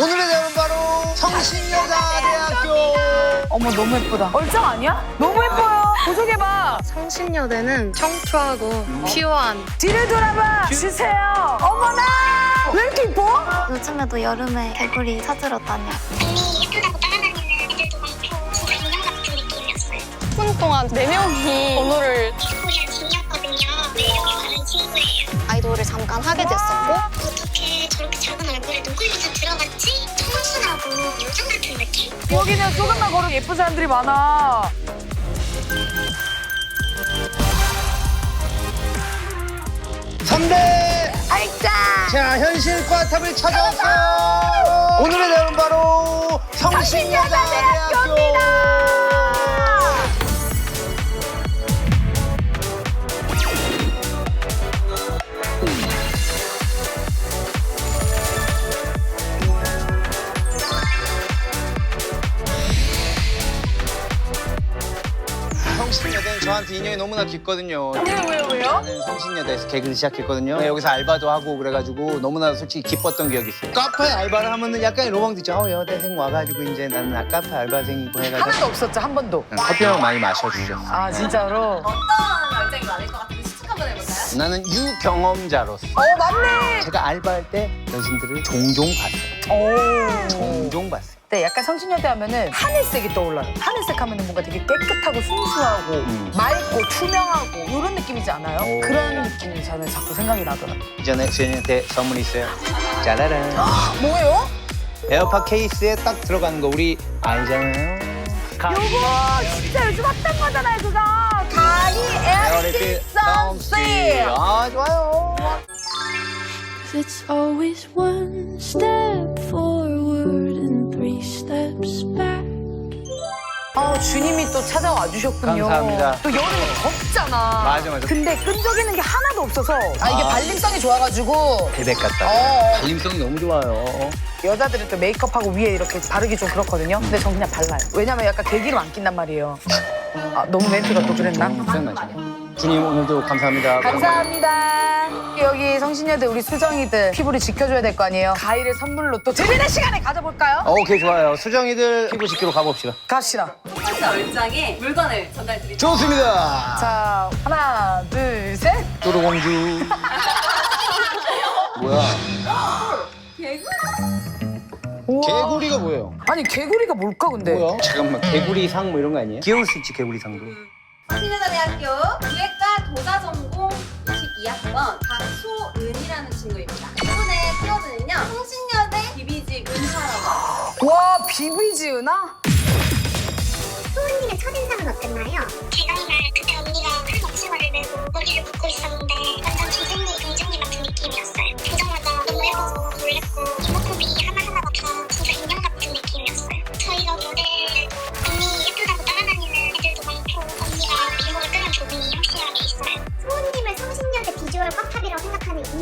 오늘의 대학은 바로 성신여자대학교. 어머 너무 예쁘다. 얼짱 아니야? 너무 예뻐요. 보조개봐. 성신여대는 청초하고 퓨어한 뒤를 돌아봐 주세요. 어머나 왜 이렇게 이뻐? 요즘에도 여름에 개구리 찾으러 다녀. 언니 예쁘다고 따라다니는 애들도 많고 진짜 인형 같은 느낌이었어요. 10분 동안 4명이 번호를 코리아 진이었거든요. 매력이 많은 친구예요. 아이돌을 잠깐 하게 됐었고 얼굴에 눈코입이 들어갔지? 청순하고 요정 같은 느낌? 여기는 조금만 걸어 예쁜 사람들이 많아. 삼대 아이짜. 자, 현실과 탑을 찾아왔어요. 오늘의 대학은 바로 성신여자대학교. 저한테 인연이 너무나 깊거든요. 왜요 왜요 왜요? 저는 성신여대에서 개그를 시작했거든요. 네, 여기서 알바도 하고 그래가지고 너무나 솔직히 기뻤던 기억이 있어요. 카페 알바를 하면은 약간 로망도 있죠. 어, 여대생 와가지고 이제 나는 아, 카페 알바생이고 해가지고 하나도 없었죠 한 번도. 응, 커피만 많이 마셔주셨어. 아 진짜로? 얼짱이 많을 것 같은데 추측 한번 해볼까요? 나는 유경험자로서 어 맞네. 제가 알바할 때 여신들을 종종 봤어요. 오. 종종 봤어요. 네, 약간 성신여대 하면은 하늘색이 떠올라요. 하늘색 하면은 뭔가 되게 깨끗하고 순수하고 음. 맑고 투명하고 이런 느낌이지 않아요? 오. 그런 느낌이 저는 자꾸 생각이 나더라고요. 이전에 저희한테 선물이 있어요. 짜라란. 뭐예요? 에어팟 케이스에 딱 들어가는 거 우리 알잖아요. 요거 진짜 요즘 핫한 거잖아요, 그거. 가리 에어리스 선씨. 아 좋아요. It's always one step forward steps back. 아, 주님이 또 찾아와 주셨군요. 감사합니다. 또 여름에 덥잖아. 맞아, 맞아. 근데 끈적이는 게 하나도 없어서. 아, 이게 아. 발림성이 좋아가지고. 베백 같다. 어. 발림성이 너무 좋아요. 여자들은 또 메이크업하고 위에 이렇게 바르기 좀 그렇거든요. 근데 전 그냥 발라요. 왜냐면 약간 계기로 안 낀단 말이에요. 아, 너무 멘트가 또 그랬나? 생각나죠. 주님 오늘도 감사합니다. 감사합니다. 여기 성신여대 우리 수정이들 피부를 지켜줘야 될 거 아니에요? 가위를 선물로 또 재미있는 시간에 가져볼까요? 어, 오케이 좋아요. 수정이들 피부 지키러 가봅시다. 갑시다. 첫 번째 얼짱에 물건을 전달드릴게요. 좋습니다. 자, 하나, 둘, 셋. 뚜루공주. 뭐야? 개구리가 뭐예요? 아니, 개구리가 뭘까, 근데? 뭐야? 잠깐만 개구리 상 뭐 이런 거 아니에요? 귀여울 수 있지 개구리 상도. 신여자대학교 기획과 도자 전공 22학번 박소은이라는 친구입니다. 이분의 키워드는요. 성신여대 비비지 은사라고. 와, 비비지은아? 소은님의 첫인상은 어땠나요? 제가 이날 그때 언니가 큰 억지화를 내고 머리를 묶고 있었는데 완전 기생리 공주님 같은 느낌이었어요. 보자마자 너무 예뻐서 놀랬고 이목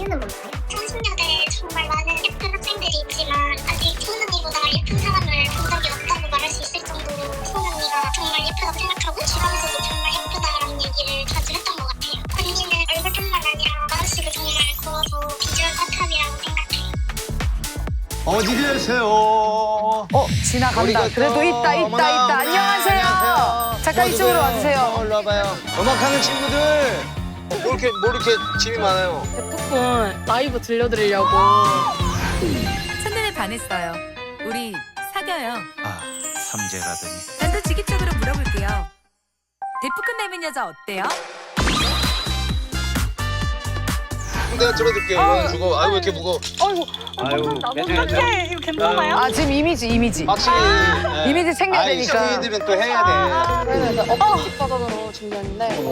이유는 뭔가요? 성신여대에 정말 많은 예쁜 학생들이 있지만 아직 소은 언니보다 예쁜 사람을 본 적이 없다고 말할 수 있을 정도로 소은 언니가 정말 예쁘다고 생각하고 주변에서도 정말 예쁘다라는 얘기를 자주 했던 것 같아요. 언니는 얼굴뿐만 아니라 마음씨를 정말 고워서 비주얼 꽉탑이라고 생각해요. 어디 계세요? 어, 지나간다. 그래도 있다, 있다, 있다. 안녕하세요. 잠깐 이쪽으로 와주세요. 일로 와봐요. 음악하는 친구들. 어, 뭐 이렇게 뭐 이렇게 짐이 많아요? 조금 라이브 들려드리려고 첫눈에 반했어요. 우리 사겨요. 아, 삼재라더니. 단도직입적으로 물어볼게요. 대포 끝내는 여자 어때요? 내가 들어줄게요. 이건 주고. 아유 왜 이렇게 무거? 아유, 괜찮아요. 이렇게 먹어요? 아 지금 이미지 이미지 확실히 예. 이미지 챙겨야 아이 되니까. 시위들은 또 해야 돼. 그래서 업데이트 버전으로 준비했는데. 1, 2,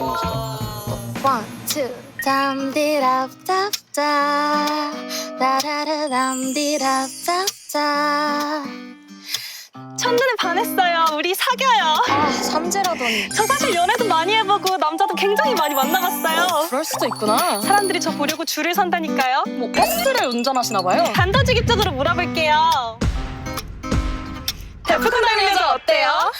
첫눈에 반했어요. 우리 사겨요. 아 삼재라더니 저 사실 연애도 많이 해보고 남자도 굉장히 많이 만나봤어요. 그럴 수도 있구나 사람들이 저 보려고 줄을 선다니까요. 뭐 버스를 운전하시나 봐요 단도직입적으로 물어볼게요. 대표권 닮은 여자 어때요?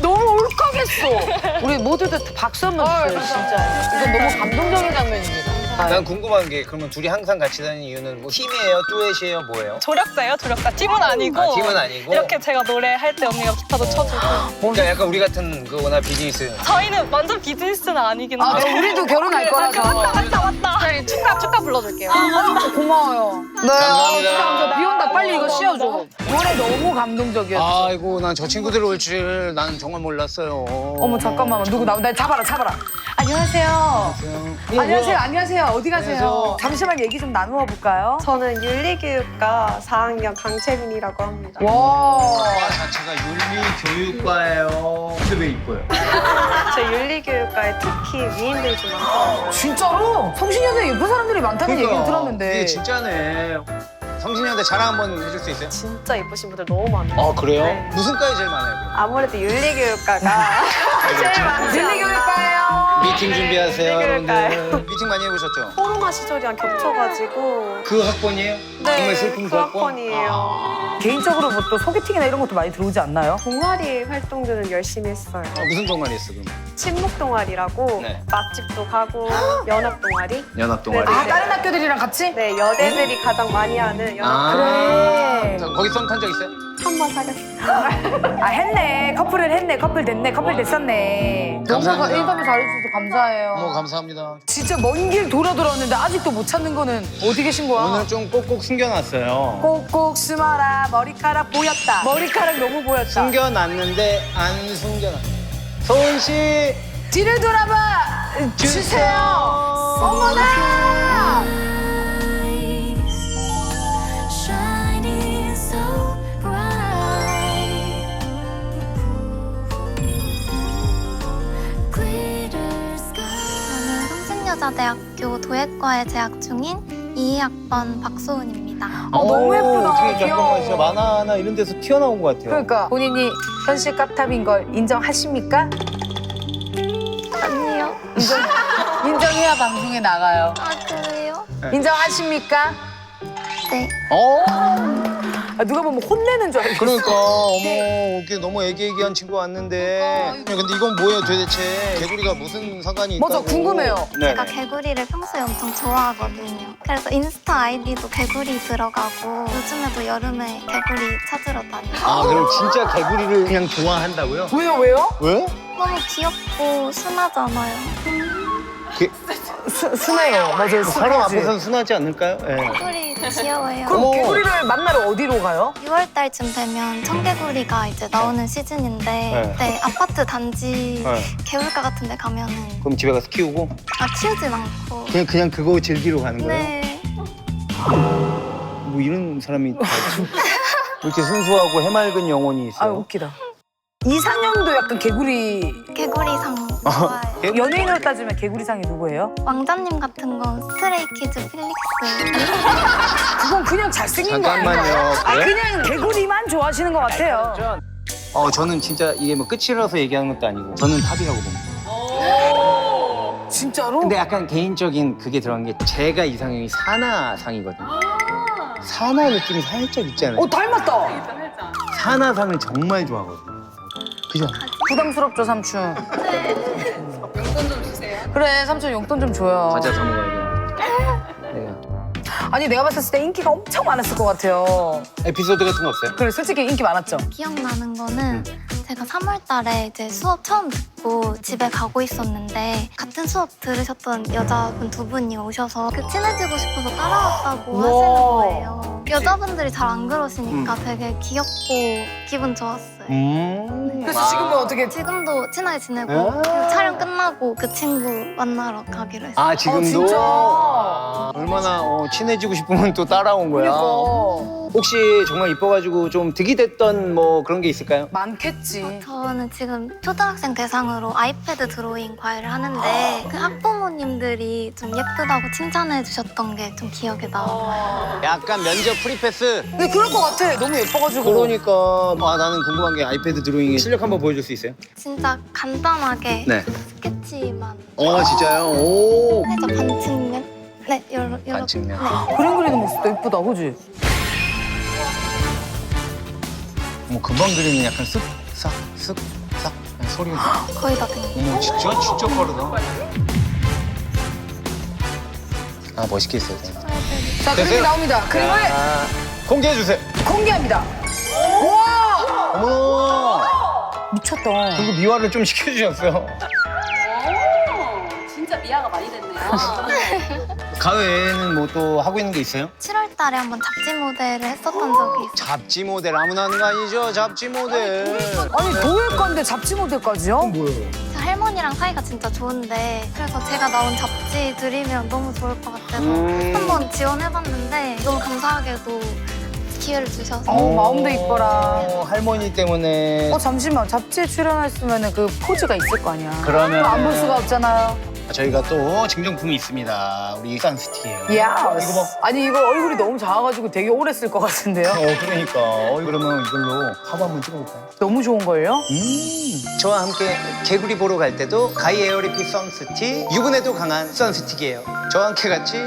너무 울컥했어. 우리 모두들 박수 한 번 주세요, 진짜. 이건 너무 감동적인 장면입니다. 난 궁금한 게 그러면 둘이 항상 같이 다니는 이유는 뭐 팀이에요, 듀엣이에요, 뭐예요? 조력자예요, 조력자. 팀은 아니고. 아, 팀은 아니고. 이렇게 제가 노래할 때 언니가 기타도 쳐주고. 그러니까 약간 우리 같은 그거나 비즈니스. 저희는 완전 비즈니스는 아니긴 아, 한데. 우리도 결혼할 거라서. 맞다, 맞다. 저희 축가 축가 불러줄게요. 아, 고마워요. 네, 감사합니다. 어, 진짜 비 온다. 빨리 이거 씌워줘. 노래 너무 감동적이었어. 아이고, 난 저 친구들 올 줄 난 정말 몰랐어요. 어머 잠깐만 누구 나, 나 잡아라 잡아라. 안녕하세요. 안녕하세요. 안녕하세요. 어디 가세요? 안녕하세요. 잠시만 얘기 좀 나누어 볼까요? 저는 윤리교육과 4학년 강채민이라고 합니다. 와. 과 자체가 윤리 교육과예요. 근데 왜 이뻐요? 제 윤리교육과에 특히 미인들이 좀 많더라고요. 진짜로? 성신여대 예쁜 사람들이 많다는 얘기를 들었는데. 그러니까. 이게 진짜네. 성진이한테 자랑 한번 해줄 수 있어요? 진짜 예쁘신 분들 너무 많아요. 아 그래요? 네. 무슨 과에 제일 많아요? 그럼? 아무래도 윤리교육과가 제일 많죠. 윤리교육과예요. 미팅 준비하세요. 여러분들. 미팅 많이 해보셨죠? 코로나 시절이랑 겹쳐가지고 그 학번이에요? 정말 슬픈 그그 학번? 학번이에요. 개인적으로 뭐 또 소개팅이나 이런 것도 많이 들어오지 않나요? 동아리 활동들은 열심히 했어요. 아, 무슨 동아리 했어 그럼? 친목 동아리라고 네. 맛집도 가고 연합 동아리. 연합 동아리. 아 다른 학교들이랑 같이? 네 여대들이 가장 많이 하는 연합 아 그래. 자, 거기 썸 탄 적 있어요? 한 번 사귀었어요. 아 했네. 커플을 했네. 커플 됐네. 커플 됐었네. 너무 감사합니다. 인터뷰 잘해주셔서 감사해요. 어머 감사합니다. 진짜 먼 길 돌아 돌았는데 아직도 못 찾는 거는 어디 계신 거야? 오늘 좀 꼭꼭 숨겨놨어요. 꼭꼭 숨어라 머리카락 보였다. 머리카락 너무 보였다. 숨겨놨는데 안 숨겨놨. 소은 씨 뒤를 돌아봐 주세요. 어머나. 성신여자대학교 도예과에 재학 중인 2학번 박소은입니다. 어, 너무 예쁘다. 어떻게 잠깐만 귀여워. 진짜 만화나 이런 데서 튀어나온 것 같아요. 그러니까 본인이 현실 깝탑인 걸 인정하십니까? 아니요. 인정, 인정해야 방송에 나가요. 아 그래요? 인정하십니까? 네. 어? 아, 누가 보면 혼내는 줄 알겠어. 그러니까 어머 이게 너무 애기애기한 친구 왔는데 근데 이건 뭐예요 도대체 개구리가 무슨 상관이 있다고 맞아, 궁금해요. 네. 제가 개구리를 평소에 엄청 좋아하거든요. 그래서 인스타 아이디도 개구리 들어가고 요즘에도 여름에 개구리 찾으러 다녀요. 아 그럼 진짜 개구리를 그냥 좋아한다고요? 왜요, 왜요? 왜? 너무 귀엽고 순하잖아요. 개, 수, 순해요. 맞아요. 사람 순하지. 앞에서는 순하지 않을까요? 예. 개구리 귀여워요. 그럼. 개구리를 만나러 어디로 가요? 6월 달쯤 되면 청개구리가 이제 나오는 시즌인데 네. 네, 아파트 단지 네. 개울가 같은 데 가면은 그럼 집에 가서 키우고 아 키우진 않고 그냥 그냥 그거 즐기러 가는 거예요? 네. 뭐 이런 사람이 다 있지? 이렇게 순수하고 해맑은 영혼이 아 있어요. 웃기다. 이상형도 약간 개구리 개구리상 연예인으로 따지면 개구리상이 누구예요? 왕자님 같은 건 스트레이키즈 필릭스. 그건 그냥 잘생긴 거 아니에요? 잠깐만요. 아 그래? 그냥 개구리만 좋아하시는 것 같아요. 어 저는 진짜 이게 뭐 끝이라서 얘기하는 것도 아니고 저는 탑이라고 봅니다. 진짜로? 근데 약간 개인적인 그게 들어간 게 제가 이상형이 사나상이거든요. 사나 느낌이 살짝 있잖아요. 어 닮았다. 사나상을 정말 좋아하거든요. 그죠? 부담스럽죠 삼촌. 용돈 좀 주세요. 그래 삼촌 용돈 좀 줘요. 과자 사 먹어야 돼요. 내가. 아니 내가 봤을 때 인기가 엄청 많았을 것 같아요. 에피소드 같은 거 없어요? 그래 솔직히 인기 많았죠. 기억나는 거는 제가 3월 달에 이제 수업 처음 듣고 집에 가고 있었는데 같은 수업 들으셨던 여자분 두 분이 오셔서 그 친해지고 싶어서 따라왔다고. 하시는 거예요. 여자분들이 잘 안 그러시니까 되게 귀엽고 기분 좋았어요. 음. 그래서 지금 뭐 어떻게? 지금도 친하게 지내고 아. 그리고 촬영 끝나고 그 친구 만나러 가기로 했어요. 아 지금도 진짜? 아, 얼마나 어, 친해지고 싶으면 또 따라온 거야. 그러니까 혹시 정말 이뻐가지고 좀 득이 됐던 뭐 그런 게 있을까요? 많겠지. 저는 지금 초등학생 대상으로 아이패드 드로잉 과외를 하는데 그 학부모님들이 좀 예쁘다고 칭찬해 주셨던 게 좀 기억에 나와요. 약간 면접 프리패스. 근데 그럴 것 같아. 너무 예뻐가지고. 그러니까 아 나는 궁금한 게 아이패드 드로잉의 실력 한번 보여줄 수 있어요? 진짜 간단하게 네. 스케치만 어 진짜요? 오. 해서 반측면? 네, 여러, 여러 반측면. 네. 그림 그리는 모습도 예쁘다, 그지? 뭐 금방 그리는 약간 쓱, 싹, 쓱, 싹 소리가. 나. 거의 다 된. 어머 진짜 진짜 빠르다. 아 멋있게 했어요. 자 그림이 됐어요? 나옵니다. 그림을 아, 공개해 주세요. 공개합니다. 와 어머. 미쳤다. 그리고 미화를 좀 시켜주셨어요. 오, 진짜 미아가 많이 됐네요. 가을에는 뭐 또 하고 있는 게 있어요? 7월 달에 한 번 잡지 모델을 했었던 적이 있어요. 잡지 모델 아무나 하는 거 아니죠? 잡지 모델. 아니 도예과인데 잡지 모델까지요? 뭐예요? 제 할머니랑 사이가 진짜 좋은데 그래서 제가 나온 잡지 드리면 너무 좋을 것 같아서 음. 한번 지원해봤는데 너무 감사하게도 기회를 주셔서 어, 마음도 이뻐라. 어, 할머니 때문에. 어 잠시만 잡지에 출연했으면 그 포즈가 있을 거 아니야. 그러면 안 볼 수가 없잖아요. 저희가 또 증정품이 있습니다. 우리 산스틱이에요. 야, 이거 뭐 아니 이거 얼굴이 너무 작아가지고 되게 오래 쓸 것 같은데요? 어 그러니까 어, 그러면 이걸로 화보 한번 찍어볼까요? 너무 좋은 거예요? 음 저와 함께 개구리 보러 갈 때도 가이 에어리피 선스틱 유분에도 강한 선스틱이에요 저와 함께 같이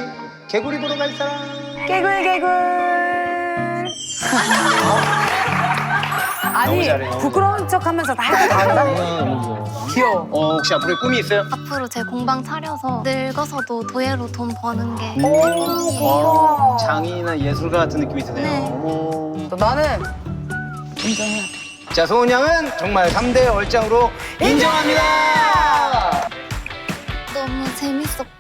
개구리 보러 갈 사람 개굴 개굴. 아니 잘해, 너무 부끄러운 척하면서 다 잘한다. 너무 귀여워. 어 혹시 앞으로 꿈이 있어요? 앞으로 제 공방 차려서 늙어서도 도예로 돈 버는 게 음. 제 꿈이에요. 와, 장인이나 예술가 같은 느낌이 드네요 네. 또 나는 인정해야 돼. 자 소은 양은 정말 3대 얼짱으로 인정합니다 너무 재밌었고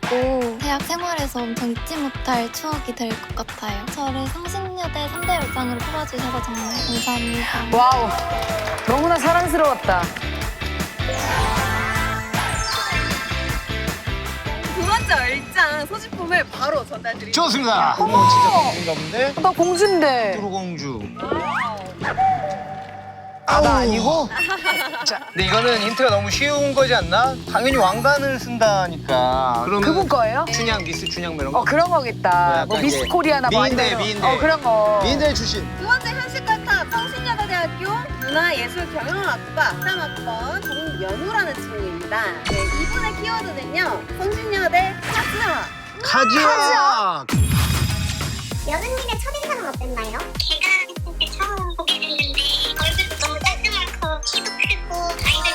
대학 생활에서 엄청 잊지 못할 추억이 될 것 같아요. 저를 성신여대 3대 열장으로 뽑아주셔서 정말 감사합니다. 와우. 너무나 사랑스러웠다. 두 번째 얼짱 소지품을 바로 전달드립니다. 좋습니다 어머 진짜 공주인가 본데? 나 공주인데. 뚜루공주 아, 나 아니고? 자, 근데 이거는 힌트가 너무 쉬운 거지 않나? 당연히 왕관을 쓴다니까. 그러면 그분 거예요? 춘향, 미스 춘향 뭐 이런 거. 어 그런 거겠다. 약간 뭐 미스 코리아나 뭐 미인대, 아니면 미인대. 어 그런 거. 미인대 출신. 두 번째 현실과탑 성신여자대학교 문화예술경영학과 3학번 정연우라는 친구입니다. 네, 이분의 키워드는요. 성신여대 카즈아. 카즈아. 여든님의 첫인상은 어땠나요? 제가 kind of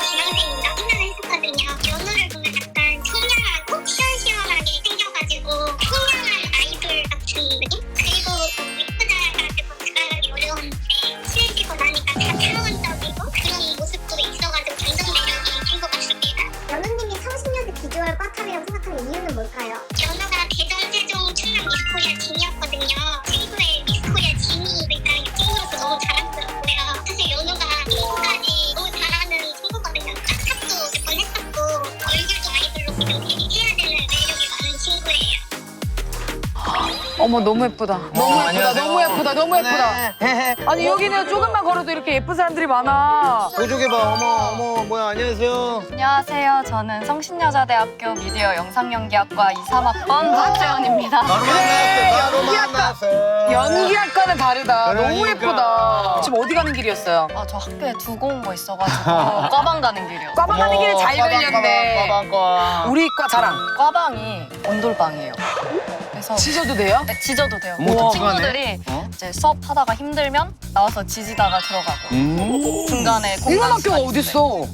어머 너무 예쁘다. 너무 예쁘다. 안녕하세요. 너무 예쁘다. 너무 예쁘다. 네. 아니 여기는 조금만 걸어도 이렇게 예쁜 사람들이 많아. 보조개 봐. 어머, 어머, 뭐야. 안녕하세요. 안녕하세요. 저는 성신여자대학교 미디어 영상연기학과 2, 3학번 박재원입니다. 바로 만났어. 바로 만났어. 연기학과는 다르다. 너무 그러니까. 예쁘다. 지금 어디 가는 길이었어요? 아, 저 학교에 두고 온 거 있어가지고 과방 가는 길이요. 과방 가는 길에 잘 걸렸네. 빠방과. 우리 과 자랑. 과방이 온돌방이에요. 그래서 찢어도 돼요? 네, 지져도 돼요. 어머, 독특하네. 친구들이 어? 이제 수업하다가 힘들면 나와서 지지다가 들어가고 음. 중간에 이런 공간 학교가 시간 어딨어?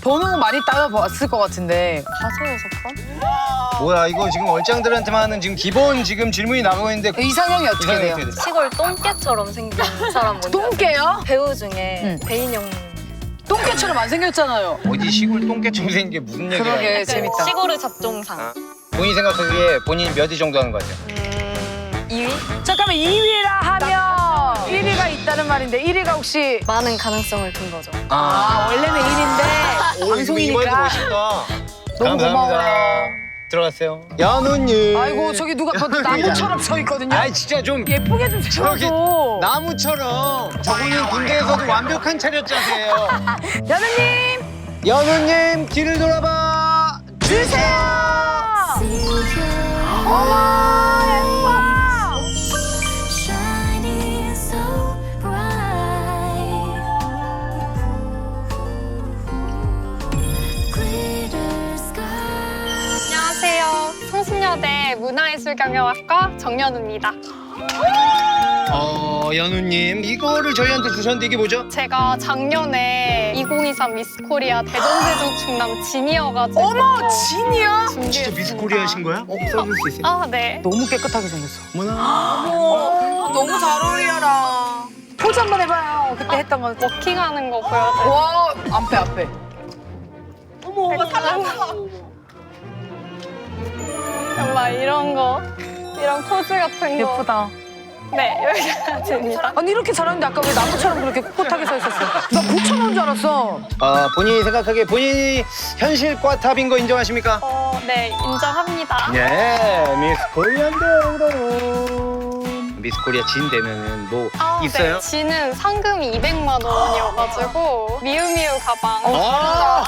번호 많이 따져봤을 것 같은데. 다섯 여섯 번? 뭐야, 이거 지금 얼짱들한테만 하는 지금 기본 지금 질문이 나가고 있는데. 이상형이 어떻게 이상형이 돼요? 어떻게 돼? 시골 똥개처럼 생긴 사람 뭔지? 똥개요? 배우 중에 응. 배인영 똥개처럼 안 생겼잖아요. 어디 시골 똥개처럼 생긴 게 무슨 얘기야? 그러게 재밌다. 시골의 잡종상 본인이 생각하기에 본인이 몇위 정도 하는 거 같아요? 음, 2위? 잠깐만 2위라 하면 1위가 있다는 말인데 1위가 혹시 많은 가능성을 둔 거죠. 아 원래는 1위인데 오, 이거 이번에도 방송이니까 멋있다. 너무 고마워요. 들어갔어요. 연우님. 아이고 저기 누가 봐도 나무처럼 서 있거든요. 아이 진짜 좀 예쁘게 좀 저기 세워줘. 나무처럼 저분은 군대에서도 완벽한 차렷 자세예요. 여자님 연우님 뒤를 돌아봐 주세요. 안녕하세요. 성신여대 문화예술경영학과 정연우입니다. 어, 연우님 이거를 저희한테 주셨는데 이게 뭐죠? 제가 작년에 2023 미스 코리아 대전세종 충남 진이어가지고 어머 진이야? 진짜 미스 코리아 하신 거야? 어, 써줄 수 있어요? 아, 네. 너무 깨끗하게 생겼어. 어머나. 너무 잘 어울려라. 포즈 한번 해봐요. 그때 했던 거. 워킹하는 거 보여드릴게요. 와 앞에 앞에. 정말 이런 거, 이런 포즈 같은 거. 예쁘다. 네, 여기까지입니다. 아니 이렇게 잘하는데 아까 왜 나무처럼 그렇게 꿋꿋하게 서 있었어? 나 고쳐놓은 줄 알았어. 어, 본인이 생각하기에 본인이 현실과 탑인 거 인정하십니까? 어, 네, 인정합니다. 예, 미스 코리아인데요, 그럼. 미스 코리아 진 되면은 뭐 아, 있어요? 네. 지는 상금이 200만 원이어가지고 미우미우 가방. 아,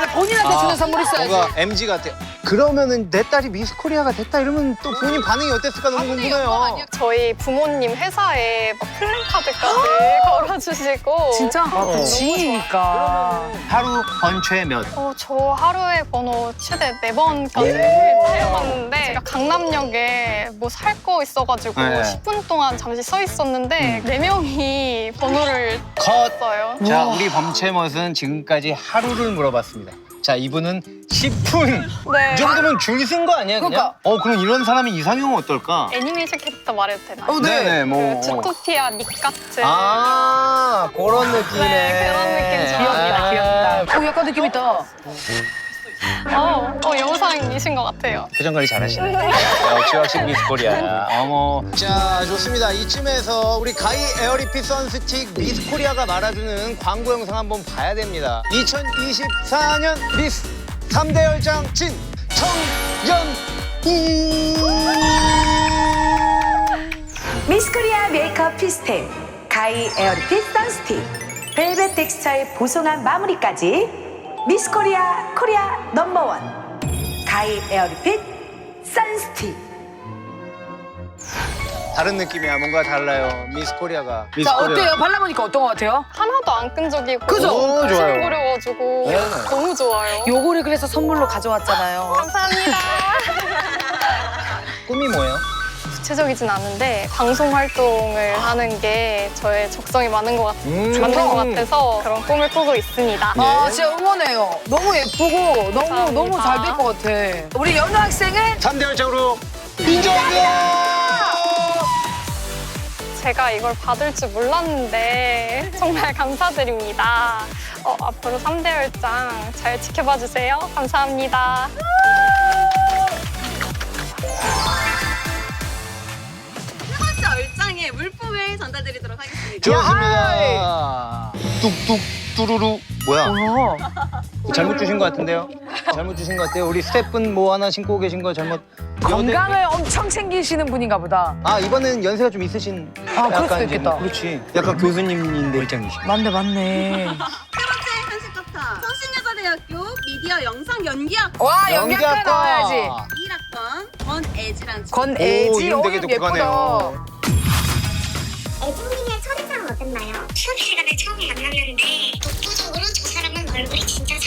근데 본인한테 주는 선물 있어야지. 뭔가 MG 같아. 그러면은 내 딸이 미스 코리아가 됐다 이러면 또 본인 반응이 어땠을까 너무 궁금해요. 저희 부모님 회사에 막 플랜카드까지 걸어주시고. 진짜? 아, 어. 그 지인이니까. 하루 번최 몇? 어, 저 하루에 번호 최대 네번까지 사용하는데 제가 강남역에 뭐 살 거 있어가지고 네. 10분 동안 잠시 서 있었는데 네 명이 번호를 컷. 썼어요. 자, 우리 범채멋은 지금까지 하루를 물어봤습니다. 자, 이분은 10분. 네. 이 정도면 줄쓴거 아니야, 그냥? 그러니까. 어, 그럼 이런 사람이 이상형은 어떨까? 애니메이션 캐릭터 말해도 되나요? 어, 네. 네네, 뭐. 그 주토피아 닉 같은 아, 그런 느낌이네. 네, 그런 느낌 좋아합니다. 아, 귀엽다. 어, 약간 느낌 있다. 어, 어, 영상이신 것 같아요. 표정 관리 잘하시네. 역시 역시 미스 코리아. 어머. 자, 좋습니다. 이쯤에서 우리 가이 에어리핏 선스틱 미스 코리아가 말아주는 광고 영상 한번 봐야 됩니다. 2024년 미스 3대 열장 진 청년이. 미스코리아 메이크업 피스템 가이 에어리핏 선스틱 벨벳 텍스처의 보송한 마무리까지 미스 코리아 코리아 넘버원 가이 에어리핏 선스틱 다른 느낌이야. 뭔가 달라요. 미스 코리아가. 미스 자 어때요? 발라보니까 어떤 것 같아요? 하나도 안 끈적이고 그죠? 오, 좋아요. 싱그려가지고 네. 너무 좋아요. 요거를 그래서 선물로 가져왔잖아요. 감사합니다. 꿈이 뭐예요? 구체적이진 않은데 방송 활동을 하는 게 저의 적성이 맞는 것, 같, 음. 맞는 것 같아서 그런 꿈을 꾸고 있습니다. 아 진짜 응원해요. 너무 예쁘고 너무 감사합니다. 너무 잘 될 것 같아. 우리 연우 학생은 3대 열장으로 인정합니다. 제가 이걸 받을 줄 몰랐는데 정말 감사드립니다. 어, 앞으로 3대 열장 잘 지켜봐 주세요. 감사합니다. 물품을 전달드리도록 하겠습니다. 좋습니다. 뚝뚝 뚜루루. 뭐야? 어. 잘못 주신 것 같은데요? 잘못 주신 것 같아요. 우리 스태프분 뭐 하나 신고 계신 거 잘못. 건강을 엄청 챙기시는 분인가 보다. 아 이번엔 연세가 좀 있으신. 아, 그럴 수도 이제 있겠다. 그렇지. 약간 교수님인데 일장이시. 맞네 맞네. 세 번째 한식카타 서신여자대학교 미디어 영상 연기학 와 연기학과 나와야지. 1학번 권애지란 친구. 권애지 이름 되게 오, 독특하네요. 애동님의 첫인상은 어땠나요? 수업 시간에 처음 만났는데 독보적으로 저 사람은 얼굴이 진짜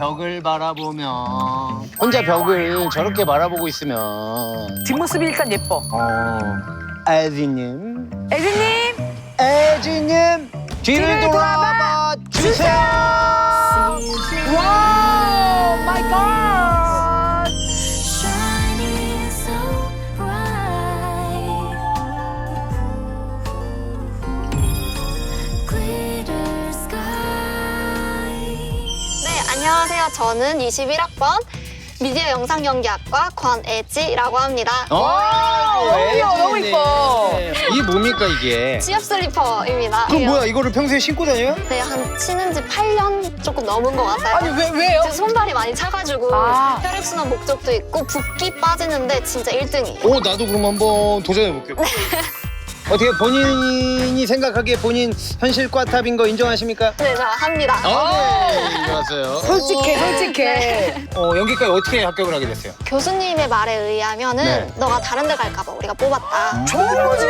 벽을 바라보면. 혼자 벽을 저렇게 바라보고 있으면. 뒷모습이 일단 예뻐. 어. 애지님. 에디님! 뒤를 뒤를 돌아 저는 21학번 미디어 영상 연기학과 권애지라고 합니다. 어, 어울려, 너무 이뻐. 이게 뭡니까 이게? 취업 슬리퍼입니다. 그럼 뭐야 이거를 평소에 신고 다녀요? 네, 한 치는 지 8년 조금 넘은 것 같아요. 아니 왜 왜요? 제 손발이 많이 차가지고 아. 혈액순환 목적도 있고 붓기 빠지는데 진짜 1등이에요. 오 나도 그럼 한번 도전해 볼게요. 어떻게 본인이 생각하기에 본인 현실 과 탑인 거 인정하십니까? 네, 저 합니다. 아, 네. 좋았어요. 솔직해 솔직해. 어, 연기과에 어떻게 합격을 하게 됐어요? 교수님의 말에 의하면은 네. 너가 다른 데 갈까봐 우리가 뽑았다. 좋은 거지.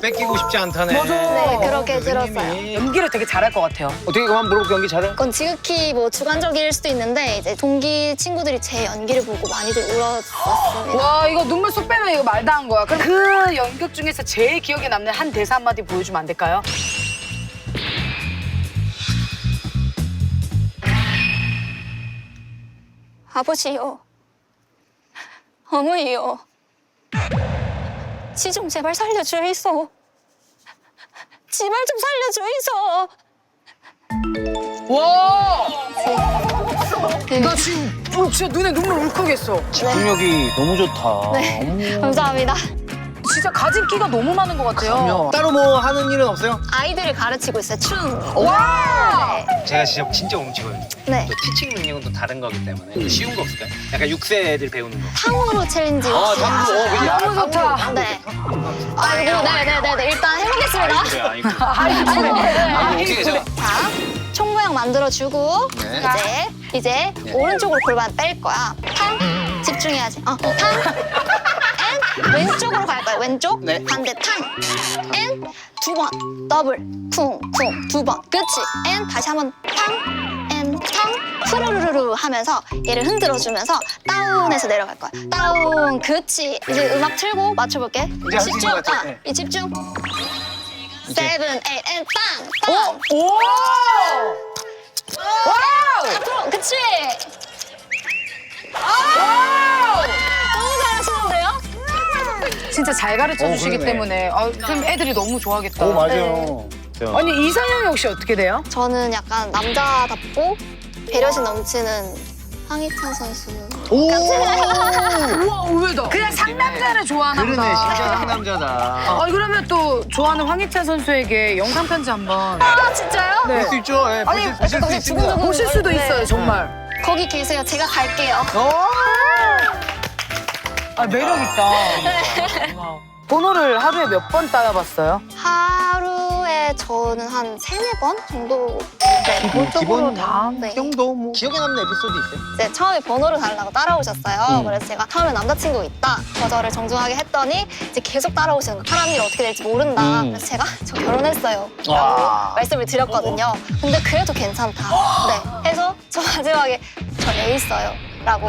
뺏기고 싶지 않다네. 맞아. 네, 그렇게 교수님이. 들었어요. 연기를 되게 잘할 것 같아요. 어떻게 그만 물어볼게 연기 잘해? 그건 지극히 뭐 주관적일 수도 있는데 이제 동기 친구들이 제 연기를 보고 많이들 울었었습니다. 와 이거 눈물 쏙 빼면 이거 말다 한 거야. 그럼 그 연극 중에서 제일 기 억에 남는 한 대사 한마디 보여주면 안 될까요? 아버지요. 어머니요. 지 좀 제발 살려주이소. 제발 좀 살려주이소. 와. 네. 나 지금 어, 진짜 눈에 눈물 울컥했어. 집중력이 너무 좋다. 네, 감사합니다. 진짜 가진 끼가 너무 많은 것 같아요. 따로 뭐 하는 일은 없어요? 아이들을 가르치고 있어요, 춤. 와. 제가 진짜 진짜 움직거든요. 네. 또 티칭 능력은 또 다른 거기 때문에 쉬운 거 없을까요? 약간 6세 애들 배우는 거. 탕후루 챌린지 혹시 탕후루. 어, 그지? 너무 좋다. 탕후루, 네. 탕후루. 아이고, 네네네네. 일단 해보겠습니다. 그래, 아이고. 아이고, 네. 아이고, 어떻게 저? 자, 총 모양 만들어주고 네. 이제 이제 오른쪽으로 골반 뺄 거야. 탕 집중해야지. 어, 탕. 앤 왼쪽으로 갈 거야. 왼쪽. 네. 반대 탕. 앤 두 번. 더블. 쿵 쿵 두 번. 그렇지. 앤 다시 한번 탕. 앤 탕. 후루루루루 하면서 얘를 흔들어 주면서 다운해서 내려갈 거야. 다운. 그렇지. 이제 음악 틀고 맞춰 볼게. 이제 할수 있는 집중. 것 같아. 아, 네. 이 집중. 세븐, 에잇, 앤 땅. 땅. 오. 와우. 앞으로 와 진짜 잘 가르쳐 어, 주시기 그러네. 때문에 아, 그럼 애들이 너무 좋아하겠다. 오 맞아요. 아니 이상형이 혹시 어떻게 돼요? 저는 약간 남자답고 배려심 넘치는 황희찬 선수 오. 우와 의외다. 그냥 상남자를 좋아하나 그러네 보다. 진짜 상남자다. 아 그러면 또 좋아하는 황희찬 선수에게 영상 편지 한번 아 진짜요? 네. 볼수 있죠. 예, 아니, 보실, 보실 수 있습니다. 두근두근 보실 수도 네. 있어요 정말. 거기 계세요 제가 갈게요 아 매력 있다. 번호를 하루에 몇 번 따라봤어요? 하루에 저는 한 세네 번 정도 네, 기본 다. 네. 이 정도 뭐 기억에 남는 에피소드 있어요? 이제 처음에 번호를 달라고 따라오셨어요. 음. 그래서 제가 처음에 남자친구 있다. 거절을 정중하게 했더니 이제 계속 따라오시는 거예요. 하람 일 어떻게 될지 모른다. 음. 그래서 제가 저 결혼했어요. 라고 와. 말씀을 드렸거든요. 근데 그래도 괜찮다. 네. 해서 저 마지막에 저 애 있어요. 라고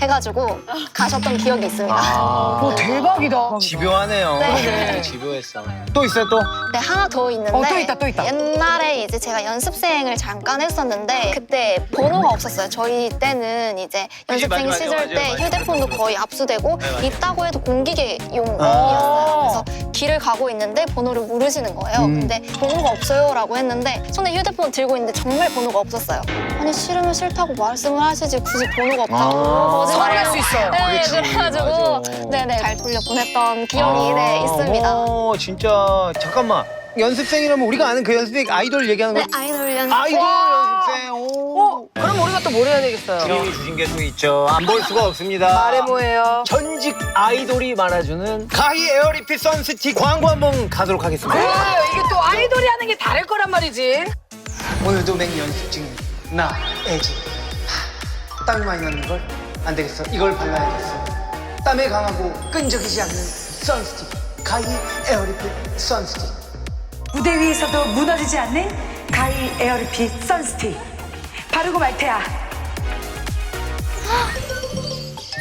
해가지고 가셨던 기억이 있습니다. 아. 와 대박이다. 집요하네요. 네. 집요했어. 또 있어요 또? 네, 하나 더 있는데. 어, 또 있다, 또 있다. 옛날에 이제 제가 연습생을 잠깐 했었는데 그때 번호가 없었어요. 저희 때는 이제 그치, 연습생 맞아, 시절 맞아, 때 맞아, 휴대폰도 맞아. 거의 압수되고 네, 맞아. 있다고 해도 공기계용이었어요. 아. 그래서 길을 가고 있는데 번호를 모르시는 거예요. 음. 근데 번호가 없어요라고 했는데 손에 휴대폰 들고 있는데 정말 번호가 없었어요. 아니 싫으면 싫다고 말씀을 하시지 굳이 번호가 없다고 아. 거짓말을 서운할 수 있어. 네, 그치, 그래가지고 맞아. 네네 잘 돌려 보냈던 기억이 네, 있습니다. 어, 진짜 잠깐만. 연습생이라면 우리가 아는 그 연습생 아이돌 얘기하는 거? 네 아이돌 연습. 아이돌 와. 연습생. 오. 어 그럼 우리가 또 뭘 해야 되겠어요? 주님이 주신 게 또 있죠. 안 볼 수가 없습니다. 말해 뭐예요? 전직 아이돌이 말아주는 가히 에어리핏 선스틱 광고 한번 가도록 하겠습니다. 그래 이게 또 아이돌이 하는 게 다를 거란 말이지. 오늘도 맹 연습 중인 나 애지. 하, 땀이 많이 나는 걸 안 되겠어. 이걸 발라야겠어. 땀에 강하고 끈적이지 않는 선스틱 가히 에어리핏 선스틱. 무대 위에서도 무너지지 않는 가이 에어리핏 선스틱. 바르고 말 테야.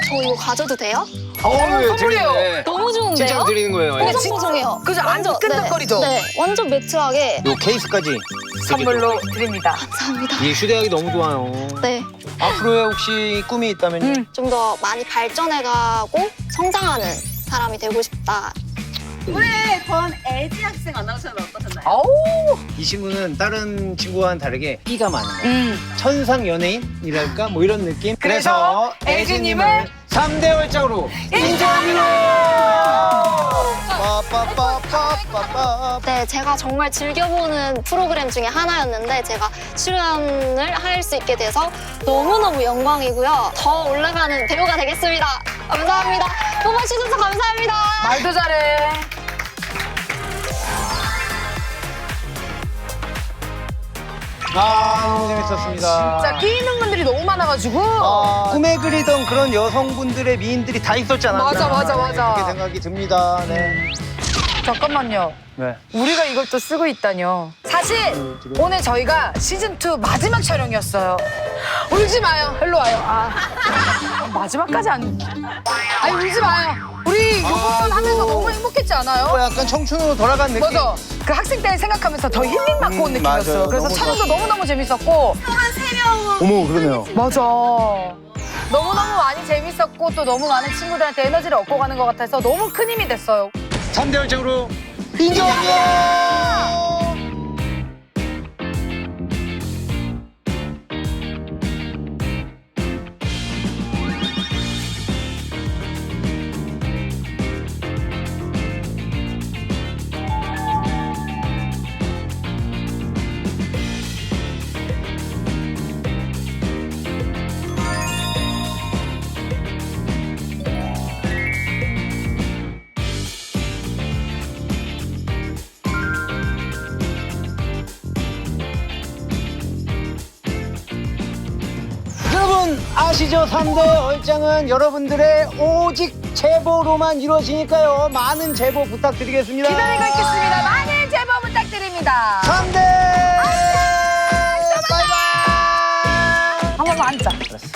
저 이거 가져도 돼요? 어우 선물이에요. 재밌네. 너무 좋은데요? 진짜로 드리는 거예요. 예. 엄청 보송해요. 그죠? 안 완전, 끈적거리죠? 네, 네, 완전 매트하게. 요 케이스까지 선물로 드립니다. 감사합니다. 이 휴대하기 너무 좋아요. 네, 앞으로의 혹시 꿈이 있다면 요 음. 좀더 많이 발전해가고 성장하는 사람이 되고 싶다. 올해 본 애지 학생 아나운서는 어떠셨나요? 아우. 이 친구는 다른 친구와는 다르게 끼가 많은 거야. 음. 천상 연예인이랄까 뭐 이런 느낌. 그래서 애지님을 3대 월장으로 빠 네, 제가 정말 즐겨보는 프로그램 중에 하나였는데 제가 출연을 할 수 있게 돼서 너무너무 영광이고요. 더 올라가는 배우가 되겠습니다. 감사합니다. 뽑아주셔서 감사합니다. 말도 잘해. 아 너무 재밌었습니다. 진짜 끼 있는 분들이 너무 많아가지고. 아, 꿈에 그리던 그런 여성분들의 미인들이 다 있었잖아. 맞아, 맞아, 맞아. 그렇게 생각이 듭니다. 네. 잠깐만요. 네. 우리가 이걸 또 쓰고 있다뇨. 사실 오늘 저희가 시즌 2 마지막 촬영이었어요. 울지 마요. 일로 와요. 아, 아, 마지막까지 안. 아니 울지 마요. 요번 하면서 너무 행복했지 않아요? 뭐 약간 청춘으로 돌아간 느낌. 맞아. 그 학생 때를 생각하면서 더 힐링 받고 온 음, 느낌이었어요. 맞아요. 그래서 너무 촬영도 너무너무 재밌었고. 어머 그러네요. 맞아. 너무너무 많이 재밌었고 또 너무 많은 친구들한테 에너지를 얻고 가는 것 같아서 너무 큰 힘이 됐어요. 3대 월장으로 인정이야. 여 아시죠? 3대 얼짱은 여러분들의 오직 제보로만 이루어지니까요. 많은 제보 부탁드리겠습니다. 기다리고 있겠습니다. 많은 제보 부탁드립니다. 3대! 바이바이! 한 번만 앉자. 알았어.